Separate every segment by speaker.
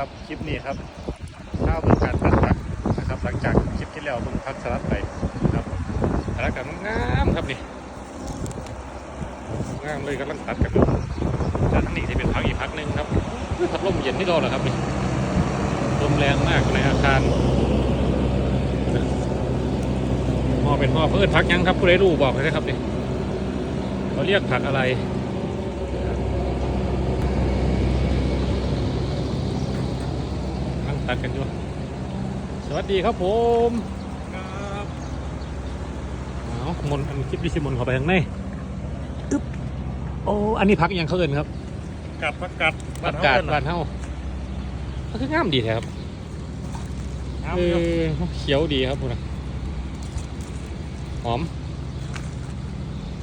Speaker 1: ครับคลิปนี้ครับข้าวเบิ่งการตัดผักนะครับ หลังจากคลิปที่แล้วเบิ่งผักสลัดไปครับสลัดกันงามครับนี่งามเลยกำลังตัดกันอยู่ด้านนี้ที่เป็นผักอีกผักหนึ่งครับพัดลมเย็นที่รอเหรอครับนี่ลมแรงมากในอาคารหม้อเป็นหม้อเพื่อนผักยังครับผู้ใดรู้บอกเลยนะครับนี่เขาเรียกผักอะไร นั่ง ตัดกันอยู่ สวัสดีครับผมครับเอามนต์อันคลิปดิชิมนต์เข้าไปข้างในตึ๊บโอ้อันนี้พักอหยังเขาเอินครับ
Speaker 2: กัดพักกัด
Speaker 1: อากาศบ้านเฮามันคืองามดีแท้ครับ
Speaker 2: น้ำ
Speaker 1: เออเขียวดีครับพุ่นนะหอม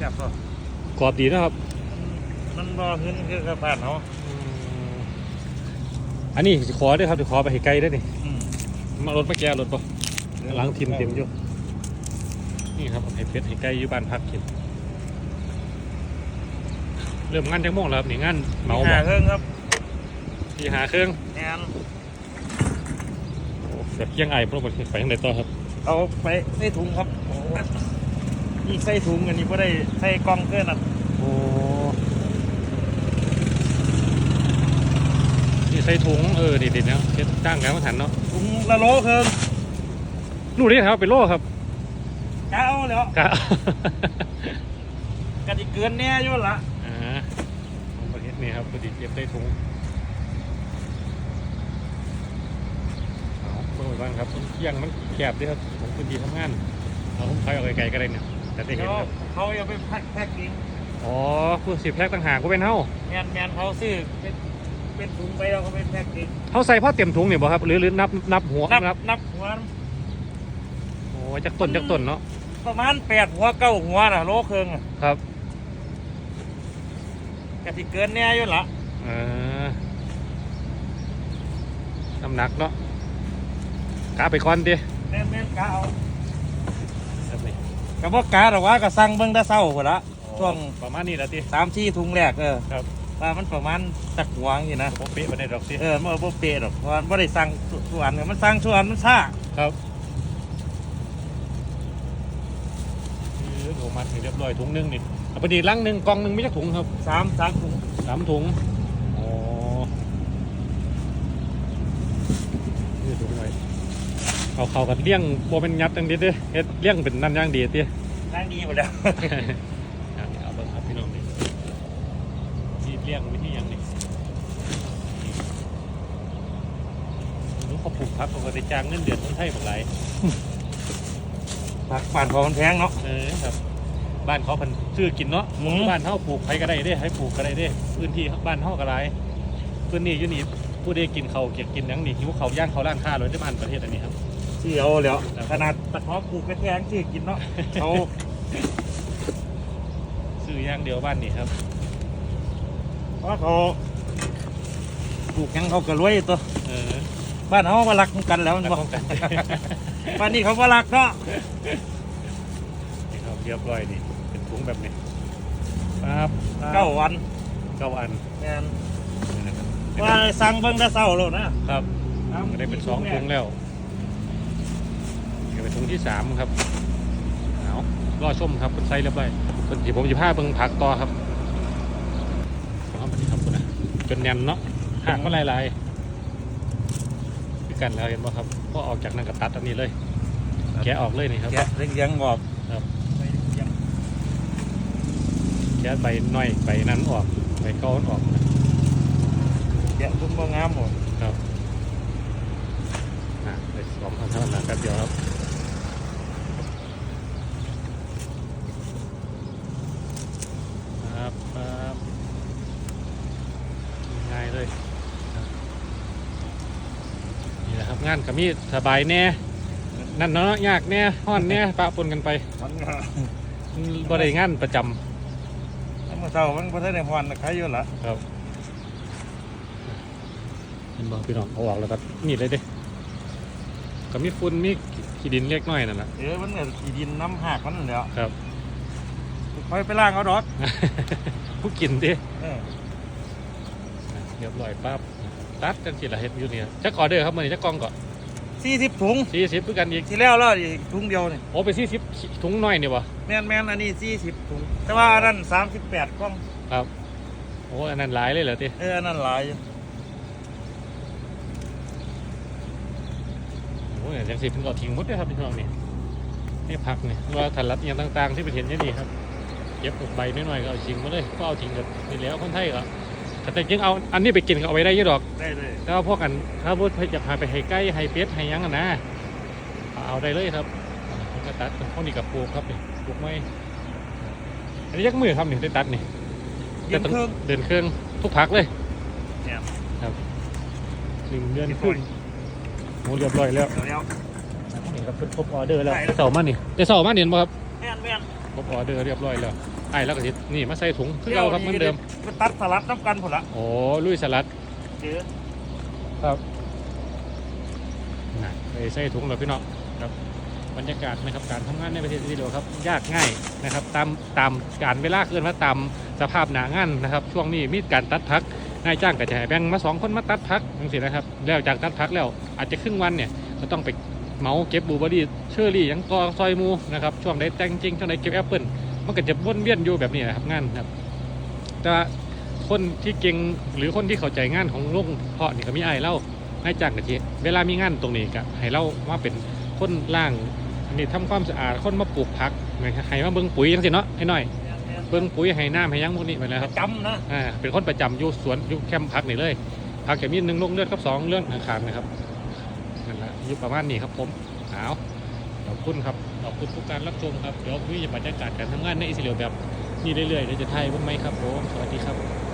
Speaker 2: จับก็
Speaker 1: กรอบดีนะครับ
Speaker 2: มันบ่ขึ้นคือกระผ่านเขา
Speaker 1: อืมอันนี้สิขอด้วยครับสิขอไปให้ไกลได้อนี่
Speaker 2: อืม
Speaker 1: มารถมาแก้รถปะล้างทิมเต็มอยู่นี่ครับให้เพชรให้ไกลอยู่บ้านพักกินเริ่มงานจังโมงแล้วครับนี่งานเหมา
Speaker 2: หา
Speaker 1: บ่
Speaker 2: เครื่องครับ
Speaker 1: ที่หาเครื่อง
Speaker 2: แอน
Speaker 1: โอ้แบบเคียงไอ้พวกมันไปทางไหนต่อครับ
Speaker 2: เอาไปใส่ถุงครับนี่ใส่ถุงอันนี้ไ่ได้ใส่กล่องเกินอะ
Speaker 1: โอ้นี่ ใส่ถุงเออดีๆเนาะเฮ็ดจ้างกันมาถันเนาะ
Speaker 2: ถุงละโลเครื่อง
Speaker 1: รู้ดิครับเป็นโลครับ
Speaker 2: กะเอาแล้ว
Speaker 1: กะ
Speaker 2: กะดิเกินแน่อยู่ละ
Speaker 1: อ่าของประเทศนี้ครับพอดีเก็บได้ถุงเอาเมื่อวันครับเที่ยงมันแคบด้วยครับผมพื้นที่ทำงานเอาผมไปเอาไกลๆก็ได้เนี่ยแต่ได้เห็น
Speaker 2: เขา
Speaker 1: ครับ
Speaker 2: เขาอย่าไปแพ็คแพ็คกิ้ง
Speaker 1: อ๋อผู้สิบแพ็คต่างหากก็เป็นเท่า
Speaker 2: แมนแมนเขาซื้อ เป็นเป็นถุงไปแล้วเขาเป็นแพ็คกิ้ง
Speaker 1: เท่าใส่พ่อเต็มถุงเนี่ยบ่ครับ หรือหรือนับนับหัว
Speaker 2: นับ
Speaker 1: นับ
Speaker 2: นับหัว
Speaker 1: โอ้จักต้นจักต้นเนาะ
Speaker 2: ประมาณแปดหัวเก้าหัวน่ะโลเครื่องอะ
Speaker 1: ครับ
Speaker 2: กะดิเกินแน่อยู่ละ
Speaker 1: เออน้ำหนักเนาะกาไปก่อนดิ
Speaker 2: แม่นแม่นกะเอา
Speaker 1: ครับนี่
Speaker 2: กับว่ากาหรอว่าก็สั่งเบิ่งได้เศร้าหมดละช่วง
Speaker 1: ประมาณนี้แหละติ
Speaker 2: สามที่ทุงแรกเออ
Speaker 1: ครับ
Speaker 2: ว่ามันประมาณตักหวงอยู่นะ
Speaker 1: ผมเป๊ะมาได้ดอกติ
Speaker 2: เออมันบ่เปะหรอกเพราะว่าบ่ได้สั่งส่วนมันสั่งส่วนมันซ่า
Speaker 1: ครับเออโหมัดให้เรียบร้อยถุงหนึงนี่เอาไปดีลังหนึ่งกล่องหนึ่งไม่ใช่ถุงครับ
Speaker 2: สามสามถุง
Speaker 1: สามถุงอ๋อนี่ถุงไว้เอาเข้ากันเลี้ยงโบเป็นยัดจังเดีเด้อเฮ็ดเลี้ยงเป็นนั่นอย่างดีติ
Speaker 2: นั่งดีหมดแล้ว
Speaker 1: อะเดี๋ยวเอาเบิ่งครับพี่น้องนี่ที่ เลี้ยงวิธีอย่างนี้รู้เขาปลูกพักเขาก็ได้จ้างเงินเดือนคนไทยหมดหลาย
Speaker 2: ผักป่านของมันแพงเนาะ
Speaker 1: เออครับ บ้านเขาเพันซื้อกินเนาะ
Speaker 2: อืม
Speaker 1: บ้านเขาปลูกไผก็ได้เด้ให้ปลูกก็ได้เด้พื้นที่บ้านเขาก็หลายพื้นที่อยู่นี่ผู้ใดกินเขาวเกียกกินหยังนี่หิวเขาวย่างเขาวร้านค้าเลยที่บ้านประเทศอันนี้ครับ
Speaker 2: ที่เอาแล้วขนาดตะขอปลูกกระแทงที่กินเนาะเขา
Speaker 1: ซื้อย่างเดียวบ้านนี่ครับ
Speaker 2: เพราะเขาปลูกหยังเขาก็รวยตัว
Speaker 1: เออ
Speaker 2: บ้านเขามารักกันแล้วมัน
Speaker 1: แล้ว
Speaker 2: บอก
Speaker 1: ป้องกัน
Speaker 2: บ้านนี้เขามารักเนาะ
Speaker 1: นี่ครับเรียบร้อยนี่เป็นถุงแบบนี้ปั๊บ
Speaker 2: เก้าวัน
Speaker 1: เก้าอัน
Speaker 2: แม่น
Speaker 1: นี่นะครับ
Speaker 2: ว่าสั่งเบิ่งได้เศร้าแล้วนะครับ
Speaker 1: ก็ได้เป็นสองถุงแล้วนี่เป็นถุงที่สามครับเอารอชมครับเป็นไส้เรียบร้อยเป็นที่ผมจะพาเบิ่งผักต่อครับเอาไปนี่ครับคุณนะ จนแน่นเนาะหางก็ลายๆคือกันแล้วเห็นป่ะครับพอออกจากนั่นก็ตัดอันนี้เลย แกะออกเลยนี่ครับ
Speaker 2: แกะเลี้ยงๆงอก
Speaker 1: ครับ
Speaker 2: ไปเลี้ยง
Speaker 1: แกะใบน้อยใบนั้นออกใบเก้าออกนะ
Speaker 2: แกะทุ่มบ่งามหมด
Speaker 1: ครับอะไปสองพันเท่านั้นแป๊บเดียวครับครับครับง่ายเลยครับนี่แหละครับ งานกับมีสบายแน่นั่นเนาะยากแน่ห้อนแน่ปะปนกันไป
Speaker 2: มันก็
Speaker 1: บ่ได้งานประจำ
Speaker 2: เมื่อเช้ามันบ่ทันได้ฮอนใครอยู่ละ
Speaker 1: ครับเห็นบอกพี่น้องเอาออกแล้วก็นี่เลยเด้ก็มีฝุ่นมีขี้ดินเล็กน้อยนั่นแหละ
Speaker 2: เออมันก็ขี้ดินน้ำหากมันนั่นแหล้ว
Speaker 1: ครับ
Speaker 2: ค่อยไปล้างเอาดอก
Speaker 1: ผู้กินดิ
Speaker 2: เออ
Speaker 1: เรียบร้อยปั๊บ ตัดกันสิละเฮ็ดอยู่เนี่ยจักออเดอร์ครับมื้อนี้จักกล่องก็
Speaker 2: สี่สิบถุง
Speaker 1: 40คือกันอีก
Speaker 2: ที่แล้วแล้วอีกถุงเดียวนี่
Speaker 1: โอ้ไป40ถุงน้อยนี่บ่
Speaker 2: แม่นแม่นอันนี้สี่สิบถุง แต่ว่าอันนั้นสามสิบแปดกล่อง
Speaker 1: ครับโอ้อันนั้นหลายเลยเหรอติ
Speaker 2: เอออันนั้นหลายอยู่
Speaker 1: โอ้ยจังสิเพิ่นก็เอาทิ้งหมดเด้อครับพี่น้องนี่นี่ผักนี่ว่าทันรัดอหย่างต่างๆ ที่เป็นเห็นอยู่นี่ครับเก็บใบน้อยๆก็เอาทิ้งหมาเลยก็เอาทิ้งกันนี่แหล้วคนไทยก็ แต่จริงเอาอันนี้ไปกินก็เอาไว้ได้เยอะดอก
Speaker 2: ได้เลย
Speaker 1: แล้วพวกกันถ้าพูดจะพาไปให้ไก่ให้เป็ดให้หยังกันนะเอาได้เลยครับมันก็ตัดพวกนี้กับปลูกครับนี่ปลูกไม้อันนี้ยักมือครับนี่ได้ตัดนี่
Speaker 2: เย็นเครื่อง
Speaker 1: เดินเครื่องทุกพักเลย
Speaker 2: เนี่ย
Speaker 1: หนึ่งเดือนครึ่งโอ้เรียบร้อยแล้ว
Speaker 2: เดี๋ยวแล้ว
Speaker 1: นี่ครับเป็นครบออเดอร์แล้ว
Speaker 2: ได้แล้ว
Speaker 1: เสาร์มานี่ได้เสาร์มาเนี่ยบ่ครับ
Speaker 2: แม่นแม่น
Speaker 1: ครบออเดอร์เรียบร้อยแล้ว ไอ้แล้วก็สินี่มาใส่ถุงคือเราครับเหมือนเดิม
Speaker 2: ไปตัดสลัดน้ำกันผลละ
Speaker 1: โอ้ลุยสลัด
Speaker 2: เจอ
Speaker 1: ครับนะไปใส่ถุงแล้วพี่น้องครับบรรยากาศนะครับการทำงานในประเทศอิสราเอลครับยากง่ายนะครับ ตามตามการเวลาเกินมาตามสภาพหนางานนะครับ ช่วงนี้มีการตัดพักนายจ้างก็จะให้แบ่งมาสองคนมาตัดพักจังสินะครับ แล้วจากตัดพักแล้วอาจจะครึ่งวันเนี่ยก็ต้องไปเหมาเก็บบลูเบอร์รี่เชอร์รี่หยังกอซอยหมูนะครับช่วงใดแต่งจริงช่วงใดเก็บแอปเปิล มันก็จะวนเวียนอยู่แบบนี้นะครับงานครับแต่ว่าคนที่เก่งหรือคนที่เข้าใจงานของโรงเพาะนี่ก็มีไอ้ายเล่าให้จ้างกะทิเวลามีงานตรงนี้ก็ให้เราว่าเป็นคนล่างอันนี้ทำความสะอาดคนมาปลูกผักนะครับให้มาเบิ่งปุ๋ยจังสิเนาะให้หน่อยเบิ่งปุ๋ยให้น้ำให้หยังพวกนี้ไปแล้วครับ
Speaker 2: จำนะ
Speaker 1: อ่าเป็นคนประจำอยู่สวนอยู่แคมป์ผักนี่เลยผักจะมีหนึ่งลงเลือดกับสองเลือดอาคารนะครับนั่นแหละอยู่ประมาณนี้ครับผมเอาขอบคุณครับ ขอบคุณทุกการรับชมครับ เดี๋ยวพี่จะบรรยากาศการทำงานในอิสราเอลแบบนี้เรื่อยๆเดี๋ยวจะไทยบ้างไหมครับผม สวัสดีครับ